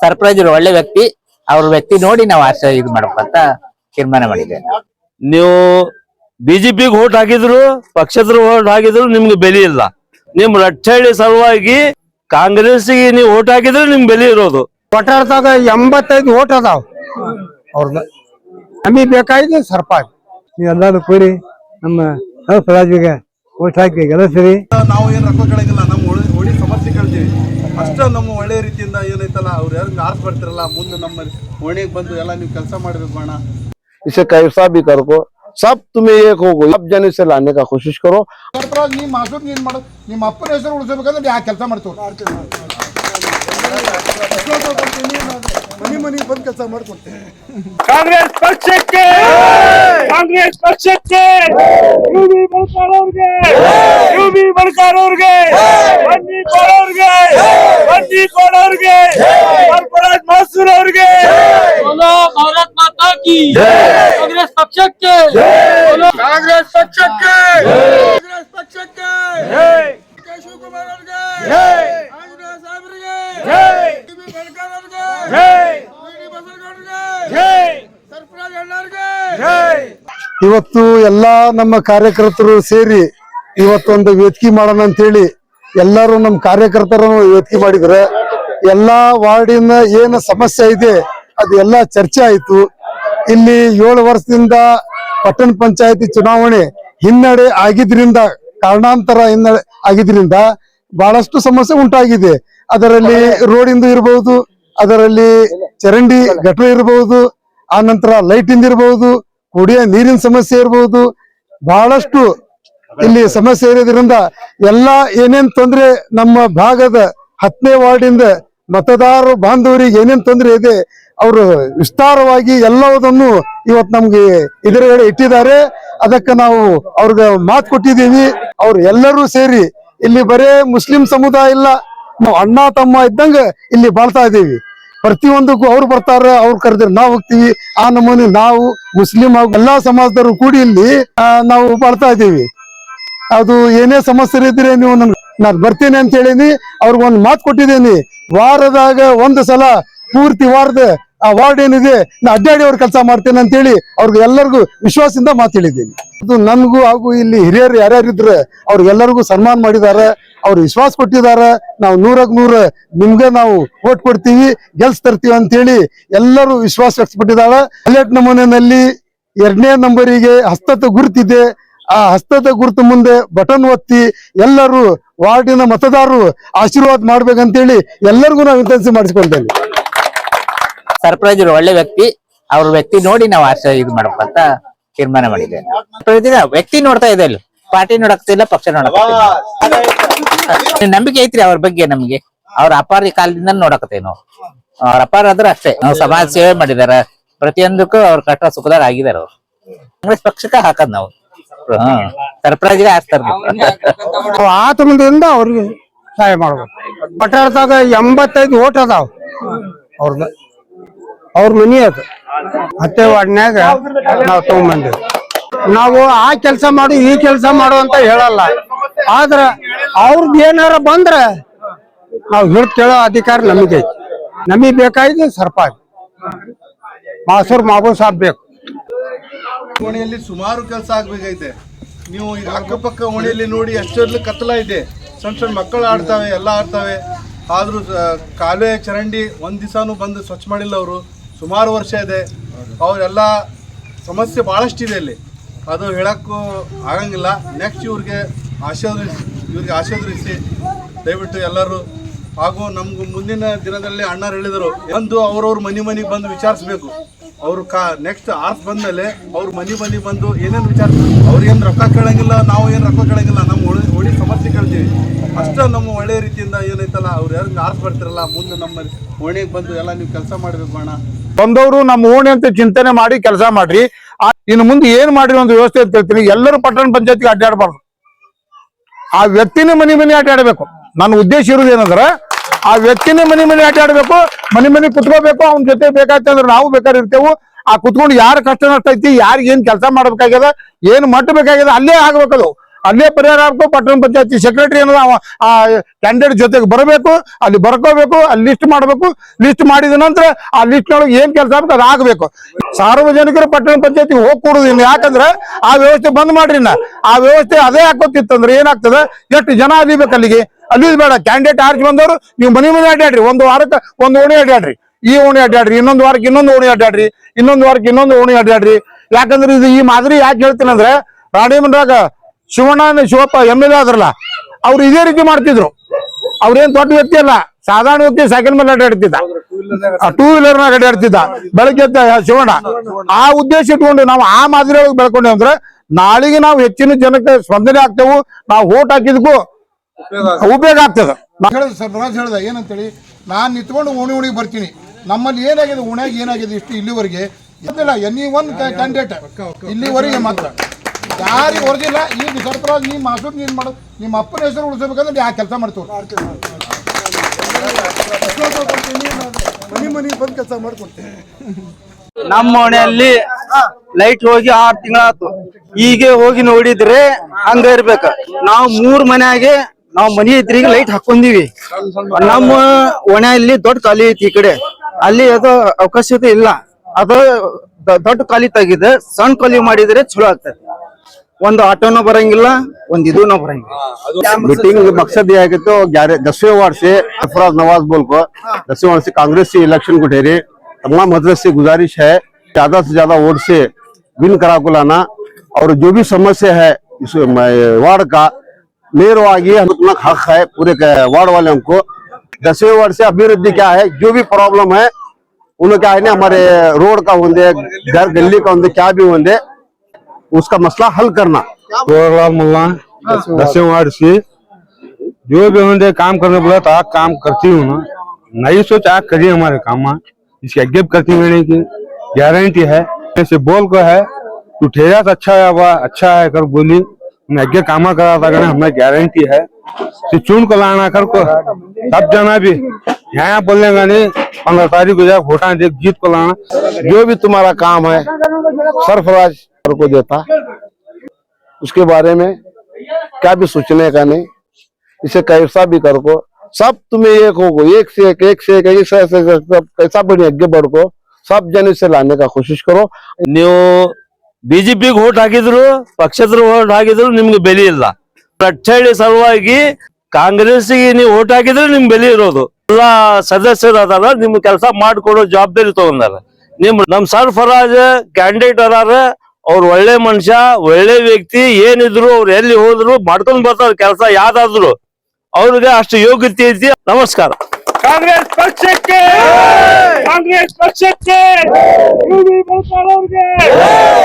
Surprise ಒಳ್ಳೆ ವ್ಯಕ್ತಿ ಅವ್ರ ವ್ಯಕ್ತಿ ನೋಡಿ ನಾವು ಆಶ್ರಯ ಇದು ಮಾಡಬೇಕು ಅಂತ ತೀರ್ಮಾನ ಮಾಡಿದ್ದೇವೆ ನೀವು ಬಿಜೆಪಿಗೆ ಓಟ್ ಹಾಕಿದ್ರು ಪಕ್ಷದ ಓಟ್ ಹಾಕಿದ್ರು ನಿಮ್ಗೆ ಬೆಲೆ ಇಲ್ಲ. ನಿಮ್ ರಟ್ಟಹಳ್ಳಿ ಸಲುವಾಗಿ ಕಾಂಗ್ರೆಸ್ಗೆ ನೀವು ಓಟ್ ಹಾಕಿದ್ರೆ ನಿಮ್ ಬೆಲೆ ಇರೋದು. ಒಟ್ಟಾರದಾಗ ಎಂಬತ್ತೈದು ಓಟ್ ಅದಾವ. ಅವ್ರದ್ದು ನಮಗೆ ಬೇಕಾಗಿದ್ದು ಸರ್ಪಾಗಿ. ಎಲ್ಲಾರು ಕೂಡಿ ನಮ್ಮ ಓಟ್ ಹಾಕಿ ಗೆಲ್ಲಿಸಿರಿ. ನಾವು ಏನು ರೊಕ್ಕ ಕೇಳಂಗಿಲ್ಲ ನಮ್ಮ ಒಳಿ ಒಳಿ ಸಮಸ್ಯೆ ಕೇಳ್ತೀವಿ ಅಷ್ಟ ನಮ್ಮ ಒಳ್ಳೆ ರೀತಿಯಿಂದ ಏನೈತಲ್ಲ ಅವ್ರು ಯಾರು ಆರ್ಸ್ ಬರ್ತಿರಲ್ಲ ಮುಂದೆ ನಮ್ಮ ಓಣಿಗೆ ಬಂದು ಎಲ್ಲ ನೀವು ಕೆಲಸ ಮಾಡ್ಬೇಕು ಅಣ್ಣ इसे कैसा भी कर को सब तुम्हें एक हो गई सब जने से लाने का कोशिश करो ಸರ್ಪ್ರೈಸ್ ನಿಮ್ಮ ಮಾಸೂಕ್ ನೀನ್ ಮಾಡು ನಿಮ್ಮ ಅಪ್ಪನ ಹೆಸರು ಉಳಿಸಬೇಕಂದ್ರೆ ಯಾ ಕೆಲಸ ಮಾಡ್ತೀವಿ ಮನಿ ಮನಿ ಬಂದು ಕೆಲಸ ಮಾಡ್ಕೊಡ್ತೀವಿ ಕಾಂಗ್ರೆಸ್ ಪಕ್ಷಕ್ಕೆ ಕಾಂಗ್ರೆಸ್ ಪಕ್ಷಕ್ಕೆ. ಯು ಬಿ ಬಳ್ಕಾರ್ ಅವ್ರಿಗೆ. ಯು ಬಿ ಬಳ್ಕಾರ್ ಬನ್ನಿ ಕೊಡೋರ್ಗೆ ಬನ್ನಿ ಕೊಡೋರ್ಗೆ ಸರ್ಫರಾಜ್ ಮಾಸೂರ್ ಅವ್ರಿಗೆ. ಭಾರತ್ ಮಾತಾ ಕಿ. ಕಾಂಗ್ರೆಸ್ ಪಕ್ಷಕ್ಕೆ. ಕಾಂಗ್ರೆಸ್ ಪಕ್ಷಕ್ಕೆ. ಕಾಂಗ್ರೆಸ್ ಪಕ್ಷಕ್ಕೆ ಕೆ ಶಿವಕುಮಾರ್ ಅವ್ರಿಗೆ ಆಂಜನೇಯ ಸಾಹೇಬರಿಗೆ ಟಿ ಬಿ ಬಳ್ಕರ್ ಅವ್ರಿಗೆ ವಿ ಡಿ ಬಸವನಗೌಡರಿಗೆ ಸರ್ಫರಾಜ್ ಅಣ್ಣವ್ರಿಗೆ ಇವತ್ತು ಎಲ್ಲಾ ನಮ್ಮ ಕಾರ್ಯಕರ್ತರು ಸೇರಿ ಇವತ್ತೊಂದು ವೇದಿಕೆ ಮಾಡೋಣ ಅಂತೇಳಿ ಎಲ್ಲರೂ ನಮ್ಮ ಕಾರ್ಯಕರ್ತರನ್ನು ವೇದಿಕೆ ಮಾಡಿದ್ರೆ ಎಲ್ಲಾ ವಾರ್ಡಿನ ಏನು ಸಮಸ್ಯೆ ಇದೆ ಅದು ಎಲ್ಲ ಚರ್ಚೆ ಆಯ್ತು. ಇಲ್ಲಿ ಏಳು ವರ್ಷದಿಂದ ಪಟ್ಟಣ ಪಂಚಾಯತಿ ಚುನಾವಣೆ ಹಿನ್ನಡೆ ಆಗಿದ್ರಿಂದ, ಕಾರಣಾಂತರ ಹಿನ್ನಡೆ ಆಗಿದ್ರಿಂದ ಬಹಳಷ್ಟು ಸಮಸ್ಯೆ ಉಂಟಾಗಿದೆ. ಅದರಲ್ಲಿ ರೋಡಿಂದು ಇರಬಹುದು ಅದರಲ್ಲಿ ಚರಂಡಿ ಘಟನೆ ಇರಬಹುದು ಆ ನಂತರ ಲೈಟ್ ಇಂದ ಇರಬಹುದು ಕುಡಿಯ ನೀರಿನ ಸಮಸ್ಯೆ ಇರಬಹುದು ಬಹಳಷ್ಟು ಇಲ್ಲಿ ಸಮಸ್ಯೆ ಇರೋದ್ರಿಂದ ಎಲ್ಲಾ ಏನೇನ್ ತೊಂದ್ರೆ ನಮ್ಮ ಭಾಗದ ಹತ್ತನೇ ವಾರ್ಡಿಂದ ಮತದಾರರು, ಬಾಂಧವರಿಗೆ ಏನೇನ್ ತೊಂದರೆ ಇದೆ, ಅವರು ವಿಸ್ತಾರವಾಗಿ ಎಲ್ಲವುದನ್ನು ಇವತ್ತು ನಮ್ಗೆ ಎದುರುಗಡೆ ಇಟ್ಟಿದ್ದಾರೆ. ಅದಕ್ಕೆ ನಾವು ಅವ್ರಿಗೆ ಮಾತು ಕೊಟ್ಟಿದ್ದೀವಿ. ಅವ್ರು ಎಲ್ಲರೂ ಸೇರಿ ಇಲ್ಲಿ ಬರೇ ಮುಸ್ಲಿಂ ಸಮುದಾಯ ಇಲ್ಲ. ನಾವು ಅಣ್ಣ, ತಮ್ಮ ಇದ್ದಂಗ ಇಲ್ಲಿ ಬಾಳ್ತಾ ಇದ್ದೀವಿ. ಪ್ರತಿಯೊಂದಕ್ಕೂ ಅವ್ರು ಬರ್ತಾರೆ, ಅವ್ರು ಕರೆದ್ರೆ, ನಾವು ಹೋಗ್ತೀವಿ, ಆ ನಮೂನೆ ನಾವು, ಮುಸ್ಲಿಂ ಹಾಗೂ ಎಲ್ಲಾ ಸಮಾಜದವರು ಕೂಡಿ ಇಲ್ಲಿ ನಾವು ಬಾಳ್ತಾ ಇದ್ದೀವಿ. ಅದು ಏನೇ ಸಮಸ್ಯೆ ಇದ್ರೆ ನೀವು ನನ್ ಬರ್ತೀನಿ ಅಂತ ಹೇಳಿನಿ ಅವ್ರಿಗೊಂದು ಮಾತು ಕೊಟ್ಟಿದ್ದೀನಿ. ವಾರದಾಗ ಒಂದು ಸಲ, ಪೂರ್ತಿ ವಾರದ, ಆ ವಾರ್ಡ್ ಏನಿದೆ, ನಾ ಅಡ್ಡಾಡಿ ಅವ್ರ ಕೆಲಸ ಮಾಡ್ತೇನೆ ಅಂತ ಹೇಳಿ ಅವ್ರಿಗೆ ಎಲ್ಲರಿಗೂ ವಿಶ್ವಾಸದಿಂದ ಮಾತು ಹೇಳಿದ್ದೀನಿ. ಅದು ನನಗೂ ಹಾಗೂ ಇಲ್ಲಿ ಹಿರಿಯರು ಯಾರ್ಯಾರಿದ್ರೆ, ಅವ್ರಿಗೆಲ್ಲರಿಗೂ ಸನ್ಮಾನ ಮಾಡಿದ್ದಾರೆ. ಅವ್ರು ವಿಶ್ವಾಸ ಕೊಟ್ಟಿದ್ದಾರೆ, ನಾವು ನೂರಕ್ ನೂರ ನಿಮ್ಗೆ ನಾವು ಓಟ್ ಕೊಡ್ತೀವಿ ಗೆಲ್ಸ್ ತರ್ತೀವಿ ಅಂತ ಹೇಳಿ ಎಲ್ಲರೂ ವಿಶ್ವಾಸ ವ್ಯಕ್ತಪಟ್ಟಿದ್ದಾರೆ ಅಲೆಟ್ ನಮೂನೆಯಲ್ಲಿ ಎರಡನೇ ನಂಬರಿಗೆ ಹಸ್ತದ ಗುರುತಿದೆ. ಆ ಹಸ್ತದ ಗುರುತು ಮುಂದೆ ಬಟನ್ ಒತ್ತಿ ಎಲ್ಲರೂ ವಾರ್ಡಿನ ಮತದಾರರು ಆಶೀರ್ವಾದ ಮಾಡ್ಬೇಕಂತೇಳಿ ಎಲ್ಲರಿಗೂ ನಾವು ವಿನಂತಿ ಮಾಡಿಸ್ಕೊಳ್ತೇವೆ ಸರ್ಪ್ರೈಸ್ ಒಳ್ಳೆ ವ್ಯಕ್ತಿ, ಅವ್ರ ವ್ಯಕ್ತಿ ನೋಡಿ ನಾವು ಆಶ್ರಯ ಇದು ಮಾಡಬೇಕಂತ ತೀರ್ಮಾನ ಮಾಡಿದ್ದೇವೆ ವ್ಯಕ್ತಿ ನೋಡ್ತಾ ಇದೆ ಇಲ್ಲಿ ಪಾರ್ಟಿ ನೋಡಕ್ತಿಲ್ಲ ಪಕ್ಷ ನೋಡಕ್ತಿಲ್ಲ ನಂಬಿಕೆ ಐತ್ರಿ ಅವ್ರ ಬಗ್ಗೆ ನಮ್ಗೆ. ಅವ್ರ ಅಪಾರ ಕಾಲದಿಂದ ನೋಡಕತ್ತೇವೆ ನಾವು. ಅವ್ರ ಅಪಾರ ಆದ್ರೆ ಅಷ್ಟೇ. ನಾವು ಸಮಾಜ ಸೇವೆ ಮಾಡಿದಾರ. ಪ್ರತಿಯೊಂದಕ್ಕೂ ಅವ್ರ ಕಷ್ಟ ಸುಖದಾರ ಆಗಿದಾರ ಅವ್ರು. ಕಾಂಗ್ರೆಸ್ ಪಕ್ಷಕ್ಕೆ ಹಾಕದ್ ನಾವು. ಸರ್ಪ್ರೈಸ್ ಹಾಕ್ತಾರ ನಾವು ಆತ್ಮದಿಂದ ಅವ್ರಿಗೆ ಸಹಾಯ ಮಾಡ್ಬೇಕು. ಪಟ್ಟಾಡ್ದಾಗ ಎಂಬತ್ತೈದು ಓಟ್ ಅದಾವ. ಅವ್ರದ್ದು ಅವ್ರ ಮನಿ ಅದು. ಹತ್ತೆ ವಾರ್ಡ್ನ್ಯಾಗ ನಾವು ತಗೊಂಬಂದಿವಿ. ನಾವು ಆ ಕೆಲಸ ಮಾಡು, ಈ ಕೆಲಸ ಮಾಡು ಅಂತ ಹೇಳಲ್ಲ. ಆದ್ರ ಅವ್ರದ್ದು ಏನಾರ ಬಂದ್ರೆ ನಾವು ಹಿಡ್ ಕೇಳೋ ಅಧಿಕಾರ ನಮಗೆ ನಮಗೆ ಬೇಕಾಗಿದೆ ಸರ್ಪಾಯ್ ಮಾಸೂರ್ ಮಾಬೂ ಸಾಬ್ ಬೇಕು. ಓಣಿಯಲ್ಲಿ ಸುಮಾರು ಕೆಲಸ ಆಗ್ಬೇಕೈತೆ ನೀವು ಈಗ ಅಕ್ಕಪಕ್ಕ ಓಣಿಯಲ್ಲಿ ನೋಡಿ ಎಷ್ಟೊಂದು ಕತ್ತಲ ಇದೆ. ಸಣ್ಣ ಸಣ್ಣ ಮಕ್ಕಳು ಆಡ್ತಾವೆ, ಎಲ್ಲ ಆಡ್ತಾವೆ. ಆದರೂ ಕಾಲುವೆ ಚರಂಡಿ ಒಂದು ದಿವಸನೂ ಬಂದು ಸ್ವಚ್ಛ ಮಾಡಿಲ್ಲ ಅವರು. ಸುಮಾರು ವರ್ಷ ಇದೆ. ಅವರೆಲ್ಲ ಸಮಸ್ಯೆ ಬಹಳಷ್ಟಿದೆ ಅಲ್ಲಿ. ಅದು ಹೇಳಕ್ಕೂ ಆಗಂಗಿಲ್ಲ. ನೆಕ್ಸ್ಟ್ ಇವ್ರಿಗೆ ಆಶೀರ್ವದಿಸಿ ಇವ್ರಿಗೆ ಆಶೀರ್ವದಿಸಿ ದಯವಿಟ್ಟು ಎಲ್ಲರೂ ಹಾಗೂ ನಮ್ಗೆ ಮುಂದಿನ ದಿನದಲ್ಲಿ ಅಣ್ಣರು ಹೇಳಿದರು, ಬಂದು ಅವ್ರವ್ರ ಮನೆ ಮನೆಗೆ ಬಂದು ವಿಚಾರಿಸ್ಬೇಕು. ಅವ್ರು ಕಾ ನೆಕ್ಸ್ಟ್ ಆರ್ಸ್ ಬಂದಮೇಲೆ ಅವ್ರ ಮನೆ ಮನೆ ಬಂದು ಏನೇನು ವಿಚಾರ ಅವ್ರೇನು ರೊಕ್ಕ ಕೇಳಂಗಿಲ್ಲ, ನಾವು ಏನು ರೊಕ್ಕ ಕೇಳಂಗಿಲ್ಲ ನಮ್ಮ ಒಳ ಒಳ್ಳೆ ಸಮಸ್ಯೆ ಕೇಳ್ತೀವಿ. ಅಷ್ಟೇ ನಮ್ಮ ಒಳ್ಳೆ ರೀತಿಯಿಂದ ಏನೈತಲ್ಲ, ಅವ್ರು ಯಾರು ಆರ್ಸ್ ಬರ್ತಿರಲ್ಲ, ಮುಂದೆ ನಮ್ಮ ಓಣಿಗೆ ಬಂದು ಎಲ್ಲ ನೀವು ಕೆಲಸ ಮಾಡಬೇಕು ಅಣ್ಣ. ಬಂದವರು ನಮ್ಮ ಓಣಿ ಅಂತ ಚಿಂತನೆ ಮಾಡಿ ಕೆಲಸ ಮಾಡ್ರಿ. ಇನ್ನು ಮುಂದೆ ಏನ್ ಮಾಡಿರೋ ಒಂದು ವ್ಯವಸ್ಥೆ ಅಂತ ಹೇಳ್ತೀನಿ. ಎಲ್ಲರೂ ಪಟ್ಟಣ ಪಂಚಾಯತ್ಗೆ ಅಡ್ಡಾಡಬಾರ್ದು. ಆ ವ್ಯಕ್ತಿನೇ ಮನೆ ಮನೆ ಅಡ್ಡಾಡಬೇಕು ನನ್ನ ಉದ್ದೇಶ ಇರೋದು ಏನಂದ್ರೆ, ಆ ವ್ಯಕ್ತಿನೇ ಮನೆ ಮನೆ ಅಡ್ಡಾಡಬೇಕು ಮನೆ ಮನೆ ಕುತ್ಕೋಬೇಕು, ಅವ್ನ ಜೊತೆ ಬೇಕಾಯ್ತಂದ್ರೆ ನಾವು ಬೇಕಾದ್ರೆ ಇರ್ತೇವೆ. ಆ ಕುತ್ಕೊಂಡು ಯಾರು ಕಷ್ಟ ನಷ್ಟ ಐತಿ ಯಾರಿಗೆ ಏನ್ ಕೆಲಸ ಮಾಡ್ಬೇಕಾಗ್ಯದ, ಏನ್ ಮಟ್ಟ ಅಲ್ಲೇ ಆಗ್ಬೇಕದು. ಅಲ್ಲೇ ಪರಿಹಾರ ಆಗ್ಬೇಕು ಪಟ್ಟಣ ಪಂಚಾಯತಿ ಸೆಕ್ರೆಟರಿ ಅನ್ನೋದು ಆ ಕ್ಯಾಂಡಿಡೇಟ್ ಜೊತೆಗೆ ಬರಬೇಕು, ಅಲ್ಲಿ ಬರ್ಕೋಬೇಕು, ಅಲ್ಲಿ ಲಿಸ್ಟ್ ಮಾಡಬೇಕು. ಲಿಸ್ಟ್ ಮಾಡಿದ ನಂತರ ಆ ಲಿಸ್ಟ್ ನೊಳಗೆ ಏನ್ ಕೆಲಸ ಆಗ್ಬೇಕು ಅದು ಆಗ್ಬೇಕು. ಸಾರ್ವಜನಿಕರು ಪಟ್ಟಣ ಪಂಚಾಯತಿಗೆ ಹೋಗಿ ಇನ್ನು ಯಾಕಂದ್ರೆ ಆ ವ್ಯವಸ್ಥೆ ಬಂದ್ ಮಾಡ್ರಿ ನಾ ಆ ವ್ಯವಸ್ಥೆ ಅದೇ ಹಾಕೋತಿತ್ತಂದ್ರೆ ಏನಾಗ್ತದೆ? ಎಷ್ಟು ಜನ ಅಲಿಬೇಕು ಅಲ್ಲಿಗೆ? ಅಲ್ಲಿ ಬೇಡ ಕ್ಯಾಂಡಿಡೇಟ್ ಆರ್ಚ್ ಬಂದವರು, ನೀವು ಮನೆ ಮನೆ ಅಡ್ಡಾಡ್ರಿ. ಒಂದು ವಾರಕ್ಕೆ ಒಂದು ಓಣಿ ಅಡ್ಡಾಡ್ರಿ. ಈ ಓಣಿ ಅಡ್ಡಾಡ್ರಿ, ಇನ್ನೊಂದು ವಾರಕ್ಕೆ ಇನ್ನೊಂದು ಓಣಿ ಅಡ್ಡಾಡ್ರಿ, ಇನ್ನೊಂದು ವಾರಕ್ಕೆ ಇನ್ನೊಂದು ಓಣಿ ಅಡ್ಡಾಡ್ರಿ. ಯಾಕಂದ್ರೆ ಇದು ಈ ಮಾದರಿ ಯಾಕೆ ಹೇಳ್ತೀನಿ ಅಂದ್ರೆ ರಾಣಿಮಂಡ್ರಾಗ ಶಿವಣ್ಣ ಶಿವಪ್ಪ ಎಂ ಎಲ್ ಆದ್ರಲ್ಲ, ಅವ್ರು ಇದೇ ರೀತಿ ಮಾಡ್ತಿದ್ರು. ಅವ್ರೇನ್ ದೊಡ್ಡ ವ್ಯಕ್ತಿ ಅಲ್ಲ, ಸಾಧಾರಣ ವ್ಯಕ್ತಿ ಸೈಕಲ್ ಮೇಲೆ ಅಡ್ಡಾಡ್ತಿದ್ದ. ಟೂ ವೀಲರ್ನ ಅಡ್ಡಾಡ್ತಿದ್ದ. ಬೆಳಗ್ಗೆ ಶಿವಣ್ಣ. ಆ ಉದ್ದೇಶ ಇಟ್ಕೊಂಡು ನಾವು ಆ ಮಾದರಿ ಒಳಗೆ ಅಂದ್ರೆ, ನಾಳೆಗೆ ನಾವು ಹೆಚ್ಚಿನ ಜನಕ್ಕೆ ಸ್ಪಂದನೆ ಆಗ್ತೇವು, ನಾವು ಓಟ್ ಹಾಕಿದ್ಕು ಉಪಯೋಗ ಆಗ್ತದ. ಹೇಳಿದ ಸರ್ ರಾಜ್ ಹೇಳ್ದ, ಏನಂತೇಳಿ, ನಾನು ನಿಂತ್ಕೊಂಡು ಓಣಿ ಉಣಿಗೆ ಬರ್ತೀನಿ. ನಮ್ಮಲ್ಲಿ ಏನಾಗಿದೆ, ಓಣ್ಯಾಗ ಏನಾಗಿದೆ ಇಷ್ಟು ಇಲ್ಲಿವರೆಗೆ? ಇಲ್ಲ ಎನಿ ಒನ್ ಕ್ಯಾಂಡಿಡೇಟ್ ಇಲ್ಲಿವರೆಗೆ ಮಾತ್ರ. ಯಾರಿಗೆ ಹೊರಗಿಲ್ಲ ಈಗ ಸರ್ಪರಾಜ್ ನಿಮ್ಮ ಮಾಸೂರ್ ನೀನ್ ಮಾಡು, ನಿಮ್ಮ ಅಪ್ಪನ ಹೆಸರು ಉಳಿಸ್ಬೇಕಂದ್ರೆ ಯಾಕೆ ಕೆಲಸ ಮಾಡ್ತೀವಿ ನಮ್ಮ ಮನೆಯಲ್ಲಿ ಲೈಟ್ ಹೋಗಿ ಆರ್ ತಿಂಗಳಾತು ಈಗ ಹೋಗಿ ನೋಡಿದ್ರೆ ಹಂಗ ಇರ್ಬೇಕ. ನಾವು ಮೂರ್ ಮನೆಯಾಗೆ, ನಾವ್ ಮನಿ ಇದ್ರಿಗೆ ಲೈಟ್ ಹಾಕೊಂಡಿವಿ ನಮ್ಮ ಒಣೆಯಲ್ಲಿ ದೊಡ್ಡ ಖಾಲಿ ಐತಿ ಈ ಕಡೆ. ಅಲ್ಲಿ ಅದು ಅವಕಾಶತೆ ಇಲ್ಲ. ಅದು ದೊಡ್ಡ ಖಾಲಿ ತೆಗಿದೆ ಸಣ್ಣ ಖಾಲಿ ಮಾಡಿದ್ರೆ ಚಲೋ ಆಗ್ತದೆ. ಒಂದು ಆಟೋನೂ ಬರಂಗಿಲ್ಲ ಒಂದ್ ಇದೂನೂ ಬರಂಗಿಲ್ಲ मीटिंग का मकसद यह है कि तो ग्यारह दसवें वार्ड से अफराज नवाज बोल को दसवें वार्ड से कांग्रेस से इलेक्शन को ठहरे तमाम हजरत से गुजारिश है ज्यादा से ज्यादा वोट से विन करा को लाना और जो भी समस्या है इस म- वार्ड का ನೇರವಾಗಿ अपना हक है पूरे क- वार्ड वाले को दसवें वार्ड से अभिवृद्धि क्या है जो भी प्रॉब्लम है उन्हें क्या है ना हमारे रोड का होंगे घर गली का होंगे क्या भी होंगे उसका मसला हल करना। जो भी होंगे काम करने बोला तो आप काम करती हूँ ना। नहीं सोच करिए हमारे काम। में इसकी आज्ञा करती रहने की गारंटी है। ऐसे बोल को है, तू ठेरा तो अच्छा है हुआ अच्छा है, कर बोली। मैं आज्ञा कामा करा था, कहना हमें गारंटी है। से चुन को लाना, कर को। तब जाना भी। यहाँ बोलेगा नहीं, पंद्रह तारीख को जाए वोटा देख जीत को लाना। जो भी तुम्हारा काम है, सरफराज को देता उसके बारे में क्या भी सोचने का नहीं इसे कैसा भी कर को सब तुम्हें एक हो एक से एक एक से एक एक से ऐसे ऐसे सब कैसा बड़ी आगे बढ़ को सब जन इसे लाने का कोशिश करो ನೀವು ಬಿಜೆಪಿಗೆ ಓಟ್ ಹಾಕಿದ್ರು ಪಕ್ಷೇತರ ಓಟ್ ಹಾಕಿದ್ರು ನಿಮ್ಗೆ ಬೆಲೆ ಇಲ್ಲ ರಟ್ಟಹಳ್ಳಿ ಸಲುವಾಗಿ ಕಾಂಗ್ರೆಸ್ಗೆ ನೀವು ಓಟ್ ಹಾಕಿದ್ರೆ ನಿಮ್ಗೆ ಬೆಲೆ ಇರೋದು ಎಲ್ಲಾ ಸದಸ್ಯರು ಅದಾರ ನಿಮ್ ಕೆಲಸ ಮಾಡ್ಕೊಡೋ ಜವಾಬ್ದಾರಿ ತಗೊಂಡಾರ ನಿಮ್ ನಮ್ ಸರ್ಫರಾಜ್ ಕ್ಯಾಂಡಿಡೇಟ್ ಅದಾರ ಅವ್ರ ಒಳ್ಳೆ ಮನುಷ್ಯ ಒಳ್ಳೆ ವ್ಯಕ್ತಿ ಏನಿದ್ರು ಅವ್ರು ಎಲ್ಲಿ ಹೋದ್ರು ಮಾಡ್ಕೊಂಡ್ ಬರ್ತಾರ ಕೆಲಸ ಯಾವ್ದಾದ್ರು. ಅವ್ರಿಗೆ ಅಷ್ಟು ಯೋಗ್ಯತೆ ಐತಿ. ನಮಸ್ಕಾರ. ಕಾಂಗ್ರೆಸ್ ಪಕ್ಷಕ್ಕೆ! ಕಾಂಗ್ರೆಸ್ ಪಕ್ಷಕ್ಕೆ! ಯುವಿ ಬಿ ಯುವಿ ಅವ್ರಿಗೆ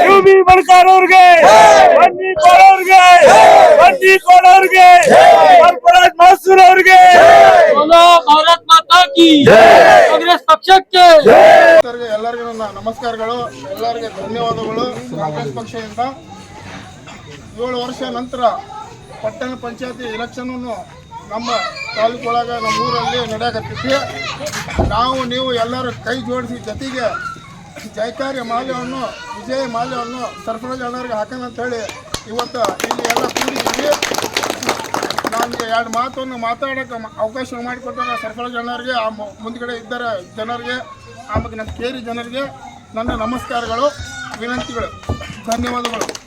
ಯು ಬಿ ಬಳ್ಕಾರ್ ಅವ್ರಿಗೆ ಬನ್ನಿ ಬನ್ನಿ ನಮಸ್ಕಾರಗಳು. ಎಲ್ಲರಿಗೆ ಧನ್ಯವಾದಗಳು. ಕಾಂಗ್ರೆಸ್ ಪಕ್ಷದಿಂದ ಏಳು ವರ್ಷ ನಂತರ ಪಟ್ಟಣ ಪಂಚಾಯತಿ ಎಲೆಕ್ಷನ್ ನಮ್ಮ ತಾಲೂಕು ಒಳಗ ನಮ್ಮ ಊರಲ್ಲಿ ನಡೆಯಕತ್ತೈತಿ ನಾವು, ನೀವು ಎಲ್ಲರೂ ಕೈ ಜೋಡಿಸಿ ಜೊತೆಗೆ ಜಯಕಾರಿ ಮಾಲ್ಯವನ್ನು, ವಿಜಯ ಮಾಲ್ಯವನ್ನು ಸರ್ಫರಾಜ್ ಅಂತ ಹೇಳಿ ಇವತ್ತು ಇಲ್ಲಿ ಎಲ್ಲ ಕೂಡಿದ್ದೀವಿ. ನನಗೆ ಎರಡು ಮಾತನ್ನು ಮಾತಾಡೋಕೆ ಅವಕಾಶ ಮಾಡಿಕೊಟ್ಟಾರೆ ಸರ್ಫರಾಜ್ ಅಣ್ಣವ್ರಿಗೆ. ಆ ಮುಂದ್ಗಡೆ ಇದ್ದಾರೆ ಜನರಿಗೆ. ಆಮೇಲೆ ನಮ್ಮ ಕೇರಿ ಜನರಿಗೆ. ನನ್ನ ನಮಸ್ಕಾರಗಳು ವಿನಂತಿಗಳು ಧನ್ಯವಾದಗಳು.